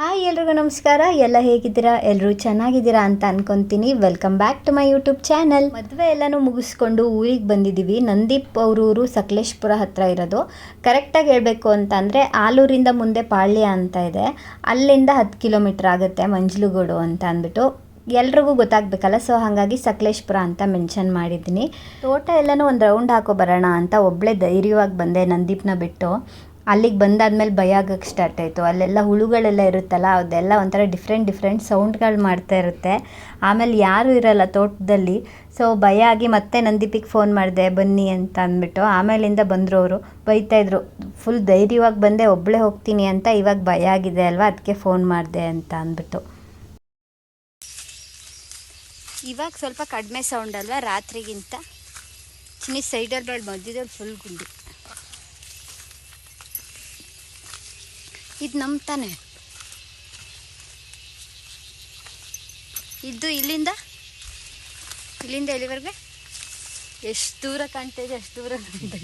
Hi ಎಲ್ರಿಗೂ ನಮಸ್ಕಾರ. ಎಲ್ಲ ಹೇಗಿದ್ದೀರಾ? ಎಲ್ಲರೂ ಚೆನ್ನಾಗಿದ್ದೀರಾ ಅಂತ ಅನ್ಕೊಂತೀನಿ. Welcome back to my YouTube channel ಮದುವೆ ಎಲ್ಲನೂ ಮುಗಿಸ್ಕೊಂಡು ಊರಿಗೆ ಬಂದಿದ್ದೀವಿ. ನಂದೀಪ್ ಊರು ಸಕಲೇಶ್ಪುರ ಹತ್ರ ಇರೋದು. ಕರೆಕ್ಟಾಗಿ ಹೇಳಬೇಕು ಅಂತ ಅಂದರೆ ಆಲೂರಿಂದ ಮುಂದೆ ಪಾಳ್ಯ ಅಂತ ಇದೆ. ಅಲ್ಲಿಂದ ಹತ್ತು ಕಿಲೋಮೀಟ್ರ್ ಆಗುತ್ತೆ ಮಂಜಲುಗೂಡು ಅಂತ ಅಂದ್ಬಿಟ್ಟು. ಎಲ್ರಿಗೂ ಗೊತ್ತಾಗಬೇಕಲ್ಲ ಸೊ ಹಾಗಾಗಿ ಸಕಲೇಶ್ಪುರ ಅಂತ ಮೆನ್ಷನ್ ಮಾಡಿದ್ದೀನಿ. ತೋಟ ಎಲ್ಲನೂ ಒಂದು ರೌಂಡ್ ಹಾಕೋ ಬರೋಣ ಅಂತ ಒಬ್ಬಳೇ ಧೈರ್ಯವಾಗಿ ಬಂದೆ ನಂದೀಪ್ನ ಬಿಟ್ಟು. ಅಲ್ಲಿಗೆ ಬಂದಾದ್ಮೇಲೆ ಭಯ ಆಗಕ್ಕೆ ಸ್ಟಾರ್ಟ್ ಆಯಿತು. ಅಲ್ಲೆಲ್ಲ ಹುಳುಗಳೆಲ್ಲ ಇರುತ್ತಲ್ಲ, ಅದೆಲ್ಲ ಒಂಥರ ಡಿಫ್ರೆಂಟ್ ಡಿಫ್ರೆಂಟ್ ಸೌಂಡ್ಗಳು ಮಾಡ್ತಾ ಇರುತ್ತೆ. ಆಮೇಲೆ ಯಾರೂ ಇರಲ್ಲ ತೋಟದಲ್ಲಿ. ಸೊ ಭಯ ಆಗಿ ಮತ್ತೆ ನಂದೀಪಿಗೆ ಫೋನ್ ಮಾಡಿದೆ, ಬನ್ನಿ ಅಂತ ಅಂದ್ಬಿಟ್ಟು. ಆಮೇಲಿಂದ ಬಂದರು ಅವರು ಬೈತಾಯಿದ್ರು ಫುಲ್ ಧೈರ್ಯವಾಗಿ ಬಂದೆ ಒಬ್ಬಳೇ ಹೋಗ್ತೀನಿ ಅಂತ, ಇವಾಗ ಭಯ ಆಗಿದೆ ಅಲ್ವಾ ಅದಕ್ಕೆ ಫೋನ್ ಮಾಡಿದೆ ಅಂತ ಅಂದ್ಬಿಟ್ಟು. ಇವಾಗ ಸ್ವಲ್ಪ ಕಡಿಮೆ ಸೌಂಡ್ ಅಲ್ವಾ, ರಾತ್ರಿಗಿಂತ? ಚಿನ್ನಿ ಸೈಡಲ್ಲಿ ಮಧ್ಯದಲ್ಲಿ ಫುಲ್ ಗುಂಡಿ. ಇದು ನಮ್ಮ ತಾನೆ ಇದು ಇಲ್ಲಿಂದ? ಇಲ್ಲಿಂದ ಎಲ್ಲಿವರೆಗೆ? ಎಷ್ಟು ದೂರ ಕಾಣ್ತಾ ಇದೆ, ಅಷ್ಟು ದೂರ ನಮ್ದು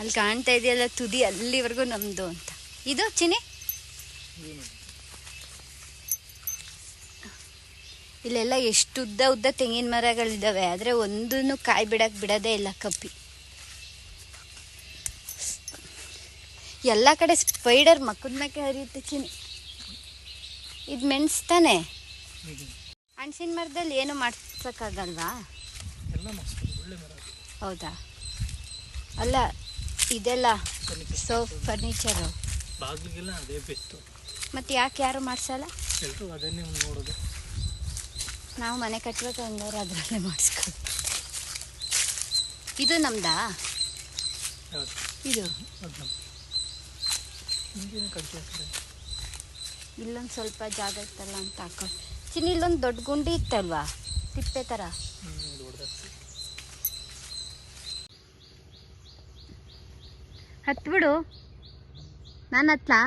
ಅಲ್ಲಿ ಕಾಣ್ತಾ ಇದೆಯಲ್ಲ ತುದಿ, ಅಲ್ಲಿವರೆಗೂ ನಮ್ಮದು ಅಂತ. ಇದು ಚಿನಿ ಇಲ್ಲೆಲ್ಲ ಎಷ್ಟು ಉದ್ದ ಉದ್ದ ತೆಂಗಿನ ಮರಗಳಿದ್ದಾವೆ, ಆದರೆ ಒಂದೂ ಕಾಯಿ ಬಿಡಕ್ಕೆ ಬಿಡೋದೇ ಇಲ್ಲ ಕಪ್ಪಿ. ಎಲ್ಲ ಕಡೆ ಸ್ಪೈಡರ್ ಮಕ್ಕದ ಮೇಲೆ ಹರಿಯುತ್ತೆ ಚಿನಿ ಇದು ಮೆಣಸು ತಾನೆ? ಹಣ್ಸಿನ ಮರದಲ್ಲಿ ಏನು ಮಾಡ್ಸೋಕ್ಕಾಗಲ್ವಾ? ಹೌದಾ? ಅಲ್ಲ ಇದೆಲ್ಲ ಸೋ ಫರ್ನಿಚರು ಮತ್ತೆ ಯಾಕೆ ಯಾರು ಮಾಡ್ಸಲ್ಲ? ನಾವು ಮನೆ ಕಟ್ಟಬೇಕು ಹಂಗಾರೆ ಅದರಲ್ಲೇ ಮಾಡಿಸ್ಕೊ ಇದು ನಮ್ದಾ? ಇದು. ಅದು ಕಡ್ಡಿ ಇಲ್ಲೊಂದು ಸ್ವಲ್ಪ ಜಾಗ ಇತ್ತಲ್ಲ ಅಂತ ಹಾಕೊಂಡು ಚಿನ್ನ ಇಲ್ಲೊಂದು ದೊಡ್ಡ ಗುಂಡಿ ಇತ್ತಲ್ವಾ? ತಿಪ್ಪೆ ಥರ ಹತ್ಬಿಡು. ನಾನು ಹತ್ಲಾ?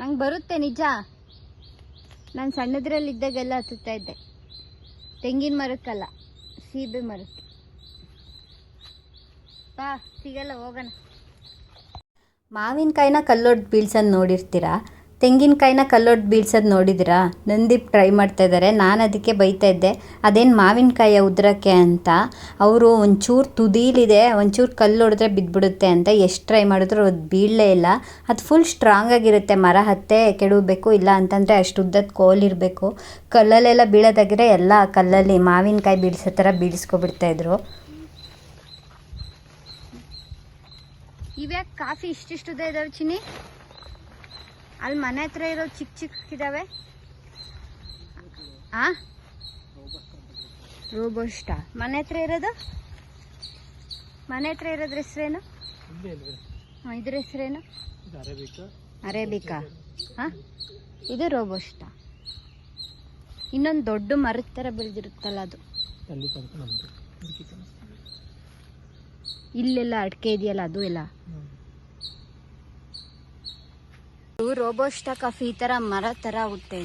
ನಂಗೆ ಬರುತ್ತೆ ನಿಜ. ನಾನು ಸಣ್ಣದ್ರಲ್ಲಿದ್ದಾಗೆಲ್ಲ ಹತ್ತುತ್ತಾ ಇದ್ದೆ. ತೆಂಗಿನ ಮರಕ್ಕಲ್ಲ ಸೀಬೆ ಮರಕ್ಕೆ. ಬಾ ಸಿಗಲ್ಲ ಹೋಗೋಣ. ಮಾವಿನಕಾಯಿನ ಕಲ್ಲೊಡ್ದು ಬೀಳ್ಸೋದು ನೋಡಿರ್ತೀರಾ? ತೆಂಗಿನಕಾಯಿನ ಕಲ್ಲೊಡ್ದು ಬೀಳ್ಸೋದು ನೋಡಿದಿರಾ? ನಂದೀಪ್ ಟ್ರೈ ಮಾಡ್ತಾ ಇದ್ದಾರೆ ನಾನು ಅದಕ್ಕೆ ಬೈತಾ ಇದ್ದೆ. ಅದೇನು ಮಾವಿನಕಾಯ ಉದ್ರಕ್ಕೆ ಅಂತ. ಅವರು ಒಂಚೂರು ತುದೀಲಿದೆ, ಒಂಚೂರು ಕಲ್ಲು ಹೊಡೆದ್ರೆ ಬಿದ್ದುಬಿಡುತ್ತೆ ಅಂತ. ಎಷ್ಟು ಟ್ರೈ ಮಾಡಿದ್ರು ಅದು ಬೀಳಲೇ ಇಲ್ಲ. ಅದು ಫುಲ್ ಸ್ಟ್ರಾಂಗ್ ಆಗಿರುತ್ತೆ. ಮರ ಹತ್ತೆ ಕೆಡಬೇಕು ಇಲ್ಲ ಅಂತಂದರೆ ಅಷ್ಟು ಉದ್ದದ ಕೋಲಿರಬೇಕು ಕಲ್ಲಲ್ಲೆಲ್ಲ ಬೀಳೋದಾಗಿದ್ರೆ ಎಲ್ಲ ಕಲ್ಲಲ್ಲಿ ಮಾವಿನಕಾಯಿ ಬೀಳ್ಸೋ ಥರ ಬೀಳಿಸ್ಕೊಬಿಡ್ತಾಯಿದ್ರು ಇವ್ಯಾಕೆ ಕಾಫಿ ಇಷ್ಟಿಷ್ಟುದ ಇದಾವೆ ಚಿನ್ನಿ? ಅಲ್ಲಿ ಮನೆ ಹತ್ರ ಇರೋ ಚಿಕ್ಕ ಇದಾವೆ. ಆ? ರೋಬೋಸ್ಟ ಮನೆ ಹತ್ರ ಇರೋದು? ಮನೆ ಹತ್ರ ಇರೋದ್ರ ಹೆಸ್ರೇನು? ಇದ್ರ ಹೆಸ್ರೇನು? ಅರೇಬಿಕಾ. ಹಾ? ಇದು ರೋಬೋಸ್ಟ ಇನ್ನೊಂದು ದೊಡ್ಡ ಮರದ ಥರ ಬೆಳೆದಿರುತ್ತಲ್ಲ ಅದು ಅಲ್ಲಿ ತನಕ ನಮ್ಮದು ಅದಕ್ಕೆ ಕಾಣಿಸ್ತದೆ ಇಲ್ಲೆಲ್ಲ ಅಡಿಕೆ ಇದೆಯಲ್ಲ ಅದು ಎಲ್ಲ? ರೋಬೋಸ್ಟಾ ಕಾಫಿ ಈ ಥರ ಮರ ಥರ ಆಗುತ್ತೆ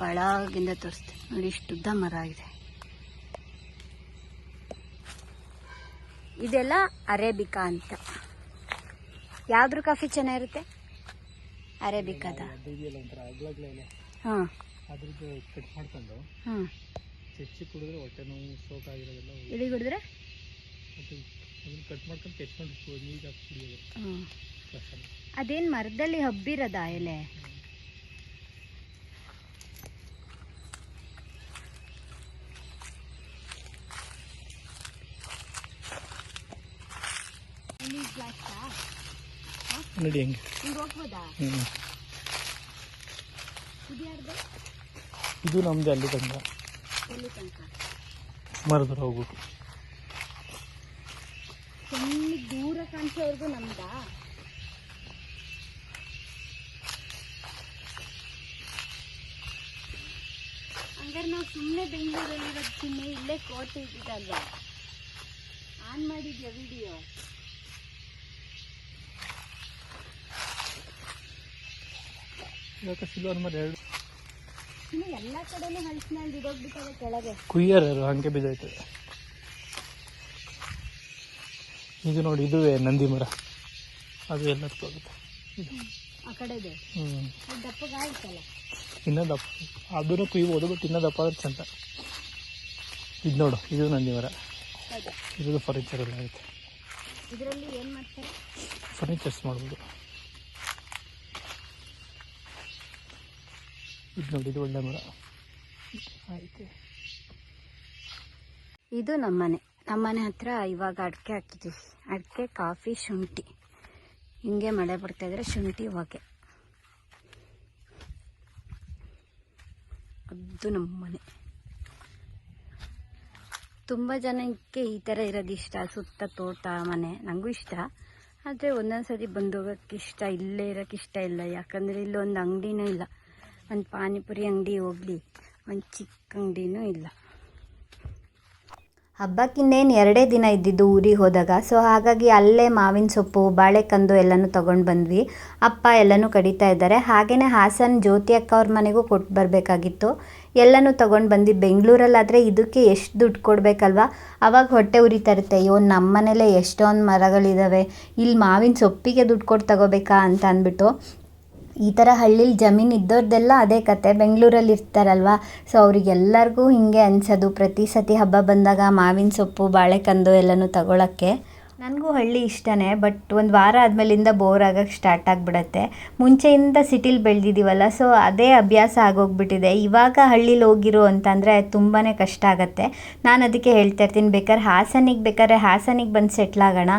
ಒಳಗಿಂದ ತೋರಿಸ್ತೆ. ನೋಡಿ ಇಷ್ಟು ಉದ್ದ ಮರ ಇದೆ. ಇದೆಲ್ಲ ಅರೇಬಿಕಾ ಅಂತ. ಯಾವ್ದ್ರ ಕಾಫಿ ಚೆನ್ನಾಗಿರುತ್ತೆ? ಅರೇಬಿಕಾದ. ಹಾಂ. ಹಾಂ. ಚೆಚ್ಚಿ ಕುಡಿದ್ರೆ ಹೊಟ್ಟೆ ನೋವು ಸೋಕ್ ಇಳಿ ಕುಡಿದ್ರೆ? ಅದನ್ನ ಕಟ್ ಮಾಡ್ಕೊಂಡು ಕೆಚ್ಕೊಂಡು ನೀರು ಹಾಕಿ ಕುಡಿಯೋದು. ಅದೇನು ಮರದಲ್ಲಿ ಹಬ್ಬಿರೋದ ಎಲೆ? ನೋಡಿ ಹೆಂಗೆ. ಇದು ನಮ್ದು ಅಲ್ಲಿ ತನಕ. ಎಲ್ಲಿ ತನಕ. ಮರದ ಹೋಗ್ಬೇಕು. ಕಣ್ಣಿಗೆ ದೂರ ಕಾಣಿಸೋವರೆಗೂ ನಮ್ದಾ? ಹಂಗಾರೆ ನಾವು ಸುಮ್ಮನೆ ಬೆಂಗಳೂರಲ್ಲಿರೋದು ಸುಮ್ಮನೆ ಇಲ್ಲೇ ಕೋಟೆ ಇದ್ದಿದ್ದಲ್ವ ಆನ್ ಮಾಡಿದ್ಯಾ ವಿಡಿಯೋ ಎಲ್ಲಾ ಕಡೆನೂ ಹಲಸಿನಲ್ಲಿ ಇರೋಗ್ಬಿಟ್ಟವೆ ಕೆಳಗೆ. ಕುಯ್ಯರ್ ಹಂಗೆ ಬಿದ್ದೈತೆ ಇದು ನೋಡಿ ಇದುವೇ ನಂದಿ ಮರ. ಅದು ಎಲ್ಲ ಹೋಗುತ್ತೆ ಇನ್ನೂ ದಪ್ಪ ಅದನ್ನು ಕುಯ್ಬೋದು ಬಟ್ ಇನ್ನೂ ದಪ್ಪ ಆದ್ರೆ ಚಂದ ಇದು ನೋಡು ಇದು ನಂದಿ ಮರ. ಇದು ಫರ್ನಿಚರ್ ಎಲ್ಲ ಆಗುತ್ತೆ. ಫರ್ನಿಚರ್ಸ್ ಮಾಡ್ಬೋದು. ಇದು ನೋಡಿ ಇದು ಒಳ್ಳೆ ಮರ. ಆಯ್ತು. ಇದು ನಮ್ಮನೆ. ನಮ್ಮನೆ ಹತ್ರ ಇವಾಗ ಅಡಿಕೆ ಹಾಕಿದ್ದೀವಿ ಅಡಿಕೆ, ಕಾಫಿ, ಶುಂಠಿ. ಹಿಂಗೆ ಮಳೆ ಬರ್ತಾ ಇದ್ರೆ ಶುಂಠಿ, ಹೊಗೆ. ಅದು ನಮ್ಮನೆ. ತುಂಬ ಜನಕ್ಕೆ ಈ ಥರ ಇರೋದು ಇಷ್ಟ, ಸುತ್ತ ತೋಟ, ಮನೆ. ನನಗೂ ಇಷ್ಟ. ಆದರೆ ಒಂದೊಂದು ಬಂದು ಹೋಗಕ್ಕೆ ಇಷ್ಟ, ಇಲ್ಲೇ ಇರೋಕ್ಕೆ ಇಷ್ಟ ಇಲ್ಲ. ಯಾಕಂದರೆ ಇಲ್ಲೊಂದು ಅಂಗಡಿನೂ ಇಲ್ಲ. ಒಂದು ಪಾನಿಪುರಿ ಅಂಗಡಿ ಹೋಗಲಿ, ಒಂದು ಚಿಕ್ಕ ಅಂಗಡಿನೂ ಇಲ್ಲ. ಹಬ್ಬಕ್ಕಿಂದೇನು ಎರಡೇ ದಿನ ಇದ್ದಿದ್ದು ಊರಿಗೆ ಹೋದಾಗ, ಸೊ ಹಾಗಾಗಿ ಅಲ್ಲೇ ಮಾವಿನ ಸೊಪ್ಪು, ಬಾಳೆಕಂದು ಎಲ್ಲನೂ ತಗೊಂಡು ಬಂದ್ವಿ. ಅಪ್ಪ ಎಲ್ಲನೂ ಕಡಿತಾ ಇದ್ದಾರೆ. ಹಾಗೆಯೇ ಹಾಸನ್ ಜ್ಯೋತಿ ಅಕ್ಕ ಅವ್ರ ಮನೆಗೂ ಕೊಟ್ಟು ಬರಬೇಕಾಗಿತ್ತು. ಎಲ್ಲನೂ ತೊಗೊಂಡು ಬಂದು ಬೆಂಗಳೂರಲ್ಲಾದರೆ ಇದಕ್ಕೆ ಎಷ್ಟು ದುಡ್ಡು ಕೊಡಬೇಕಲ್ವಾ? ಅವಾಗ ಹೊಟ್ಟೆ ಉರಿತಾ ಇರುತ್ತೆ ಅಯ್ಯೋ ನಮ್ಮ ಮನೇಲೇ ಎಷ್ಟೊಂದು ಮರಗಳಿದ್ದಾವೆ ಇಲ್ಲಿ ಮಾವಿನ ಸೊಪ್ಪಿಗೆ ದುಡ್ಡು ಕೊಟ್ಟು ತಗೋಬೇಕಾ ಅಂತ ಅಂದ್ಬಿಟ್ಟು ಈ ಥರ ಹಳ್ಳಿಲಿ ಜಮೀನು ಇದ್ದವ್ರದ್ದೆಲ್ಲ ಅದೇ ಕತೆ. ಬೆಂಗಳೂರಲ್ಲಿ ಇರ್ತಾರಲ್ವ ಸೊ ಅವರಿಗೆಲ್ಲರಿಗೂ ಹೀಗೆ ಅನ್ಸೋದು. ಪ್ರತಿ ಸತಿ ಹಬ್ಬ ಬಂದಾಗ ಮಾವಿನ ಸೊಪ್ಪು, ಬಾಳೆಕಂದು ಎಲ್ಲನೂ ತಗೊಳಕ್ಕೆ. ನನಗೂ ಹಳ್ಳಿ ಇಷ್ಟನೇ ಬಟ್ ಒಂದು ವಾರ ಆದಮೇಲಿಂದ ಬೋರ್ ಆಗೋಕ್ಕೆ ಸ್ಟಾರ್ಟ್ ಆಗಿಬಿಡತ್ತೆ. ಮುಂಚೆಯಿಂದ ಸಿಟಿಲಿ ಬೆಳೆದಿದ್ದೀವಲ್ಲ ಸೊ ಅದೇ ಅಭ್ಯಾಸ ಆಗೋಗ್ಬಿಟ್ಟಿದೆ. ಇವಾಗ ಹಳ್ಳಿಲಿ ಹೋಗಿರು ಅಂತಂದರೆ ತುಂಬಾ ಕಷ್ಟ ಆಗುತ್ತೆ. ನಾನು ಅದಕ್ಕೆ ಹೇಳ್ತಾ ಇರ್ತೀನಿ, ಬೇಕಾದ್ರೆ ಹಾಸನಿಗೆ ಬೇಕಾದ್ರೆ ಹಾಸನಿಗೆ ಬಂದು ಸೆಟ್ಲ್ ಆಗೋಣ.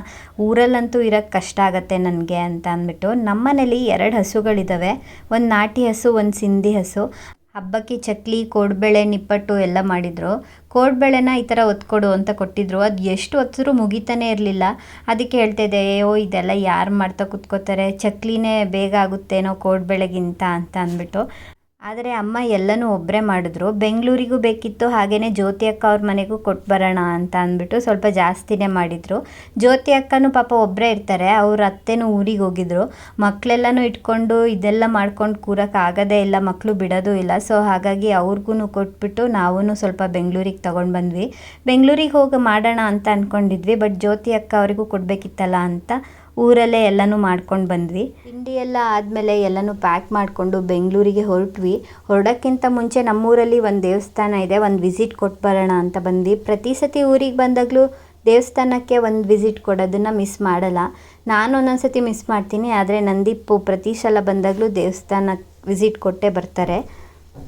ಊರಲ್ಲಂತೂ ಇರೋಕ್ಕೆ ಕಷ್ಟ ಆಗುತ್ತೆ ನನಗೆ ಅಂತ ಅಂದ್ಬಿಟ್ಟು. ನಮ್ಮನೇಲಿ ಎರಡು ಹಸುಗಳಿದ್ದಾವೆ ಒಂದು ನಾಟಿ ಹಸು, ಒಂದು ಸಿಂಧಿ ಹಸು. ಹಬ್ಬಕ್ಕೆ ಚಕ್ಲಿ, ಕೋಡ್ಬೇಳೆ, ನಿಪ್ಪಟ್ಟು ಎಲ್ಲ ಮಾಡಿದರು. ಕೋಡ್ಬೇಳೆನ ಈ ಥರ ಒತ್ಕೊಡು ಅಂತ ಕೊಟ್ಟಿದ್ರು. ಅದು ಎಷ್ಟು ಹೊತ್ತರು ಮುಗಿತಾನೆ ಇರಲಿಲ್ಲ. ಅದಕ್ಕೆ ಹೇಳ್ತಾಯಿದ್ದೆ ಅಯ್ಯೋ ಇದೆಲ್ಲ ಯಾರು ಮಾಡ್ತಾ ಕೂತ್ಕೋತಾರೆ? ಚಕ್ಲಿನೇ ಬೇಗ ಆಗುತ್ತೇನೋ ಕೋಡ್ಬೇಳೆಗಿಂತ? ಅಂತ ಅಂದ್ಬಿಟ್ಟು. ಆದರೆ ಅಮ್ಮ ಎಲ್ಲನೂ ಒಬ್ಬರೇ ಮಾಡಿದ್ರು. ಬೆಂಗಳೂರಿಗೂ ಬೇಕಿತ್ತು ಹಾಗೆಯೇ ಜ್ಯೋತಿ ಅಕ್ಕ ಅವ್ರ ಮನೆಗೂ ಕೊಟ್ಟು ಬರೋಣ ಅಂತ ಅಂದ್ಬಿಟ್ಟು ಸ್ವಲ್ಪ ಜಾಸ್ತಿನೇ ಮಾಡಿದರು. ಜ್ಯೋತಿ ಅಕ್ಕನೂ ಪಾಪ ಒಬ್ಬರೇ ಇರ್ತಾರೆ, ಅವ್ರ ಅತ್ತೆನೂ ಊರಿಗೆ ಹೋಗಿದ್ರು. ಮಕ್ಕಳೆಲ್ಲನೂ ಇಟ್ಕೊಂಡು ಇದೆಲ್ಲ ಮಾಡ್ಕೊಂಡು ಕೂರಕ್ಕೆ ಆಗೋದೇ ಇಲ್ಲ ಮಕ್ಕಳು ಬಿಡೋದು ಇಲ್ಲ. ಸೊ ಹಾಗಾಗಿ ಅವ್ರಿಗೂ ಕೊಟ್ಬಿಟ್ಟು ನಾವೂ ಸ್ವಲ್ಪ ಬೆಂಗಳೂರಿಗೆ ತೊಗೊಂಡು ಬಂದ್ವಿ. ಬೆಂಗಳೂರಿಗೆ ಹೋಗಿ ಮಾಡೋಣ ಅಂತ ಅಂದ್ಕೊಂಡಿದ್ವಿ ಬಟ್ ಜ್ಯೋತಿ ಅಕ್ಕ ಅವರಿಗೂ ಕೊಡಬೇಕಿತ್ತಲ್ಲ ಅಂತ ಊರಲ್ಲೇ ಎಲ್ಲನೂ ಮಾಡ್ಕೊಂಡು ಬಂದ್ವಿ. ತಿಂಡಿ ಎಲ್ಲ ಆದಮೇಲೆ ಎಲ್ಲನೂ ಪ್ಯಾಕ್ ಮಾಡಿಕೊಂಡು ಬೆಂಗಳೂರಿಗೆ ಹೊರಟ್ವಿ. ಹೊರಡೋಕ್ಕಿಂತ ಮುಂಚೆ ನಮ್ಮೂರಲ್ಲಿ ಒಂದು ದೇವಸ್ಥಾನ ಇದೆ, ಒಂದು ವಿಸಿಟ್ ಕೊಟ್ಟು ಬರೋಣ ಅಂತ ಬಂದ್ವಿ. ಪ್ರತಿ ಸತಿ ಊರಿಗೆ ಬಂದಾಗಲೂ ದೇವಸ್ಥಾನಕ್ಕೆ ಒಂದು ವಿಸಿಟ್ ಕೊಡೋದನ್ನು ಮಿಸ್ ಮಾಡಲ್ಲ. ನಾನು ಒಂದೊಂದು ಸತಿ ಮಿಸ್ ಮಾಡ್ತೀನಿ, ಆದರೆ ನಂದಿಪ್ಪು ಪ್ರತಿ ಸಲ ಬಂದಾಗಲೂ ದೇವಸ್ಥಾನಕ್ಕೆ ವಿಸಿಟ್ ಕೊಟ್ಟೇ ಬರ್ತಾರೆ.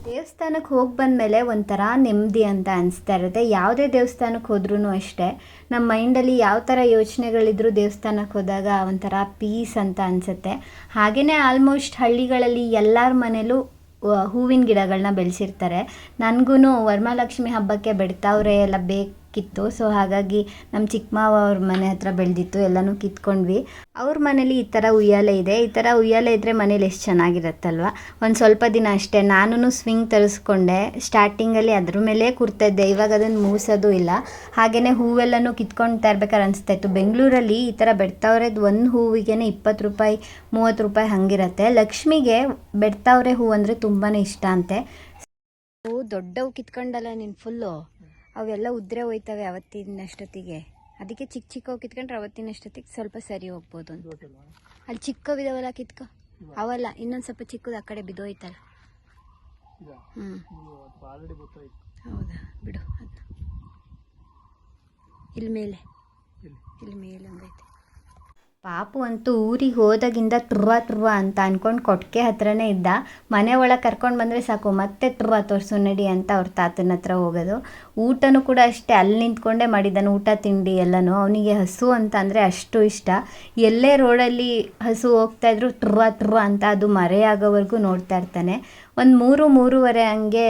ದೇವಸ್ಥಾನಕ್ಕೆ ಹೋಗಿ ಬಂದಮೇಲೆ ಒಂಥರ ನೆಮ್ಮದಿ ಅಂತ ಅನಿಸ್ತಾ ಇರುತ್ತೆ. ಯಾವುದೇ ದೇವಸ್ಥಾನಕ್ಕೆ ಹೋದ್ರೂ ಅಷ್ಟೇ, ನಮ್ಮ ಮೈಂಡಲ್ಲಿ ಯಾವ ಥರ ಯೋಚನೆಗಳಿದ್ರು ದೇವಸ್ಥಾನಕ್ಕೆ ಹೋದಾಗ ಒಂಥರ ಪೀಸ್ ಅಂತ ಅನಿಸುತ್ತೆ. ಹಾಗೆಯೇ ಆಲ್ಮೋಸ್ಟ್ ಹಳ್ಳಿಗಳಲ್ಲಿ ಎಲ್ಲರ ಮನೇಲೂ ಹೂವಿನ ಗಿಡಗಳನ್ನ ಬೆಳೆಸಿರ್ತಾರೆ. ನನಗೂ ವರಮಹಾಲಕ್ಷ್ಮಿ ಹಬ್ಬಕ್ಕೆ ಬೆಡ್ತಾವ್ರೆ ಎಲ್ಲ ಬೇಕಿತ್ತು ಸೊ ಹಾಗಾಗಿ ನಮ್ಮ ಚಿಕ್ಕಮಾವ ಅವ್ರ ಮನೆ ಹತ್ರ ಬೆಳೆದಿತ್ತು, ಎಲ್ಲನೂ ಕಿತ್ಕೊಂಡ್ವಿ. ಅವ್ರ ಮನೇಲಿ ಈ ಥರ ಉಯ್ಯಾಲೆ ಇದೆ. ಈ ಥರ ಉಯ್ಯಾಲೆ ಇದ್ದರೆ ಮನೇಲಿ ಎಷ್ಟು ಚೆನ್ನಾಗಿರುತ್ತಲ್ವ? ಒಂದು ಸ್ವಲ್ಪ ದಿನ ಅಷ್ಟೇ. ನಾನು ಸ್ವಿಂಗ್ ತರಿಸ್ಕೊಂಡೆ. ಸ್ಟಾರ್ಟಿಂಗಲ್ಲಿ ಅದ್ರ ಮೇಲೆ ಕೂರ್ತಾ ಇದ್ದೆ. ಇವಾಗ ಅದನ್ನು ಮೂಸೋದು ಇಲ್ಲ. ಹಾಗೆಯೇ ಹೂವೆಲ್ಲನೂ ಕಿತ್ಕೊಂಡು ಇರ್ಬೇಕಾದ್ರೆ ಅನಿಸ್ತಾ ಇತ್ತು ಬೆಂಗಳೂರಲ್ಲಿ ಈ ಥರ ಬೆಡ್ತಾವ್ರೆದು ಒಂದು ಹೂವಿಗೆ ಇಪ್ಪತ್ತು ರೂಪಾಯಿ, ಮೂವತ್ತು ರೂಪಾಯಿ ಹಂಗಿರುತ್ತೆ. ಲಕ್ಷ್ಮಿಗೆ ಬೆಡ್ತಾವ್ರೆ ಹೂ ಅಂದರೆ ತುಂಬಾ ಇಷ್ಟ ಅಂತೆ. ದೊಡ್ಡವು ಕಿತ್ಕೊಂಡಲ್ಲ ನೀನು ಫುಲ್ಲು ಅವೆಲ್ಲ ಉದ್ರೆ ಹೋಯ್ತವೆ ಅವತ್ತಿನಷ್ಟೊತ್ತಿಗೆ. ಅದಕ್ಕೆ ಚಿಕ್ಕ ಚಿಕ್ಕವು ಕಿತ್ಕೊಂಡ್ರೆ ಅವತ್ತಿನಷ್ಟೊತ್ತಿಗೆ ಸ್ವಲ್ಪ ಸರಿ ಹೋಗ್ಬೋದು ಅಂತ. ಅಲ್ಲಿ ಚಿಕ್ಕವಿದಾವಲ್ಲ ಕಿತ್ಕೊ? ಅವಲ್ಲ, ಇನ್ನೊಂದು ಸ್ವಲ್ಪ ಚಿಕ್ಕದು ಆ ಕಡೆ ಬಿದ್ದೋಯ್ತಲ್ಲ. ಹ್ಞೂ ಹೌದಾ? ಬಿಡು ಇಲ್ಲಿ ಮೇಲೆ. ಇಲ್ಲಿ ಮೇಲೆ ಹಂಗೈತೆ. ಪಾಪು ಅಂತೂ ಊರಿಗೆ ಹೋದಾಗಿಂದ ತುರ್ವ ತುರ್ವ ಅಂತ ಅಂದ್ಕೊಂಡು ಕೊಟ್ಟಿಗೆ ಹತ್ರನೇ ಇದ್ದ. ಮನೆ ಒಳಗೆ ಕರ್ಕೊಂಡು ಬಂದರೆ ಸಾಕು, ಮತ್ತೆ ತುರ್ವ ತೋರಿಸು ನಡಿ ಅಂತ ಅವ್ರ ತಾತನ ಹತ್ರ ಹೋಗೋದು. ಊಟನೂ ಕೂಡ ಅಷ್ಟೇ, ಅಲ್ಲಿ ನಿಂತ್ಕೊಂಡೇ ಮಾಡಿದ್ದಾನೆ ಊಟ, ತಿಂಡಿ ಎಲ್ಲನೂ ಅವನಿಗೆ ಹಸು ಅಂತ ಅಂದರೆ ಅಷ್ಟು ಇಷ್ಟ. ಎಲ್ಲೇ ರೋಡಲ್ಲಿ ಹಸು ಹೋಗ್ತಾ ಇದ್ರು ತುರ್ವ ಟ್ರುವ ಅಂತ ಅದು ಮರೆಯಾಗೋವರೆಗೂ ನೋಡ್ತಾ ಇರ್ತಾನೆ. ಒಂದು ಮೂರು ಮೂರುವರೆ ಹಂಗೆ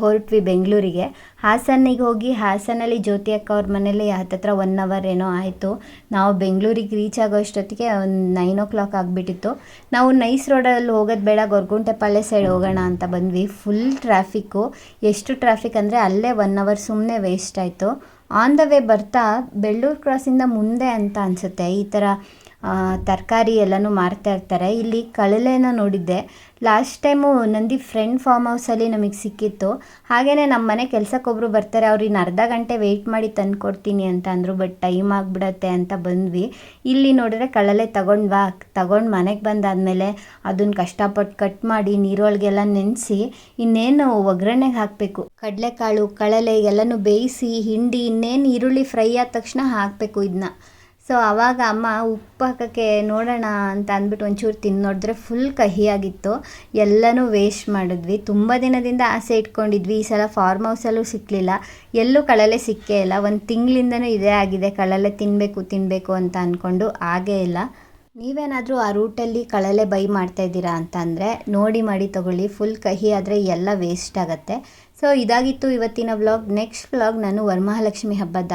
ಹೊರಟ್ವಿ ಬೆಂಗಳೂರಿಗೆ. ಹಾಸನಿಗೆ ಹೋಗಿ ಹಾಸನಲ್ಲಿ ಜ್ಯೋತಿ ಅಕ್ಕ ಅವ್ರ ಮನೇಲಿ ಹತ್ತತ್ರ ಒನ್ ಅವರ್ ಏನೋ ಆಯಿತು. ನಾವು ಬೆಂಗಳೂರಿಗೆ ರೀಚ್ ಆಗೋ ಅಷ್ಟೊತ್ತಿಗೆ ಒಂದು ನೈನ್ ಓ ಕ್ಲಾಕ್ ಆಗಿಬಿಟ್ಟಿತ್ತು. ನಾವು ನೈಸ್ ರೋಡಲ್ಲಿ ಹೋಗೋದು ಬೇಡ ಗೊರಗುಂಟೆಪಾಳ್ಯ ಸೈಡ್ ಹೋಗೋಣ ಅಂತ ಬಂದ್ವಿ. ಫುಲ್ ಟ್ರಾಫಿಕ್ಕು ಎಷ್ಟು ಟ್ರಾಫಿಕ್ ಅಂದರೆ ಅಲ್ಲೇ ಒನ್ ಅವರ್ ಸುಮ್ಮನೆ ವೇಸ್ಟ್ ಆಯಿತು. ಆನ್ ದ ವೇ ಬರ್ತಾ ಬೆಳ್ಳೂರು ಕ್ರಾಸಿಂದ ಮುಂದೆ ಅಂತ ಅನಿಸುತ್ತೆ. ಈ ಥರ ತರಕಾರಿ ಎಲ್ಲನೂ ಮಾರ್ತಾ ಇರ್ತಾರೆ. ಇಲ್ಲಿ ಕಳಲೆನ ನೋಡಿದ್ದೆ. Last time Nandi friend farm ಹೌಸಲ್ಲಿ ನಮಗೆ ಸಿಕ್ಕಿತ್ತು. ಹಾಗೆಯೇ ನಮ್ಮ ಮನೆ ಕೆಲ್ಸಕ್ಕೊಬ್ರು ಬರ್ತಾರೆ. ಅವ್ರು ಇನ್ನು ಅರ್ಧ ಗಂಟೆ ವೆಯ್ಟ್ ಮಾಡಿ ತಂದ್ಕೊಡ್ತೀನಿ ಅಂತ ಅಂದರು, ಬಟ್ ಟೈಮ್ ಆಗಿಬಿಡತ್ತೆ ಅಂತ ಬಂದ್ವಿ. ಇಲ್ಲಿ ನೋಡಿದ್ರೆ ಕಳಲೆ ತಗೊಂಡ್ವಾ ತಗೊಂಡು ಮನೆಗೆ ಬಂದಾದಮೇಲೆ ಅದನ್ನ ಕಷ್ಟಪಟ್ಟು ಕಟ್ ಮಾಡಿ ನೀರೊಳಗೆಲ್ಲ ನೆನೆಸಿ ಇನ್ನೇನು ಒಗ್ಗರಣೆಗೆ ಹಾಕಬೇಕು. ಕಡಲೆಕಾಳು, ಕಳಲೆ ಎಲ್ಲನೂ ಬೇಯಿಸಿ, ಹಿಂಡಿ, ಇನ್ನೇನು ಈರುಳ್ಳಿ ಫ್ರೈ ಆದ ತಕ್ಷಣ ಹಾಕಬೇಕು ಇದನ್ನ ಸೊ ಆವಾಗ ಅಮ್ಮ, ಉಪ್ಪು ಹಾಕೋಕ್ಕೆ ನೋಡೋಣ ಅಂತ ಅಂದ್ಬಿಟ್ಟು ಒಂಚೂರು ತಿಂದು ನೋಡಿದ್ರೆ ಫುಲ್ ಕಹಿಯಾಗಿತ್ತು. ಎಲ್ಲನೂ ವೇಸ್ಟ್ ಮಾಡಿದ್ವಿ. ತುಂಬ ದಿನದಿಂದ ಆಸೆ ಇಟ್ಕೊಂಡಿದ್ವಿ. ಈ ಸಲ ಫಾರ್ಮ್ ಹೌಸಲ್ಲೂ ಸಿಕ್ಕಲಿಲ್ಲ ಎಲ್ಲೂ ಕಳಲೆ ಸಿಕ್ಕೇ ಇಲ್ಲ. ಒಂದು ತಿಂಗಳಿಂದನೂ ಇದೇ ಆಗಿದೆ. ಕಳಲೆ ತಿನ್ನಬೇಕು ತಿನ್ನಬೇಕು ಅಂತ ಅಂದ್ಕೊಂಡು ಆಗೇ ಇಲ್ಲ. ನೀವೇನಾದರೂ ಆ ರೂಟಲ್ಲಿ ಕಳಲೆ ಬೈ ಮಾಡ್ತಾ ಇದ್ದೀರಾ ಅಂತ ಅಂದರೆ ನೋಡಿ ಮಾಡಿ ತಗೊಳ್ಳಿ. ಫುಲ್ ಕಹಿ ಆದರೆ ಎಲ್ಲ ವೇಸ್ಟ್ ಆಗುತ್ತೆ. ಸೊ ಇದಾಗಿತ್ತು ಇವತ್ತಿನ ವ್ಲಾಗ್ ನೆಕ್ಸ್ಟ್ ವ್ಲಾಗ್ ನಾನು ವರಮಹಾಲಕ್ಷ್ಮಿ ಹಬ್ಬದ್ದು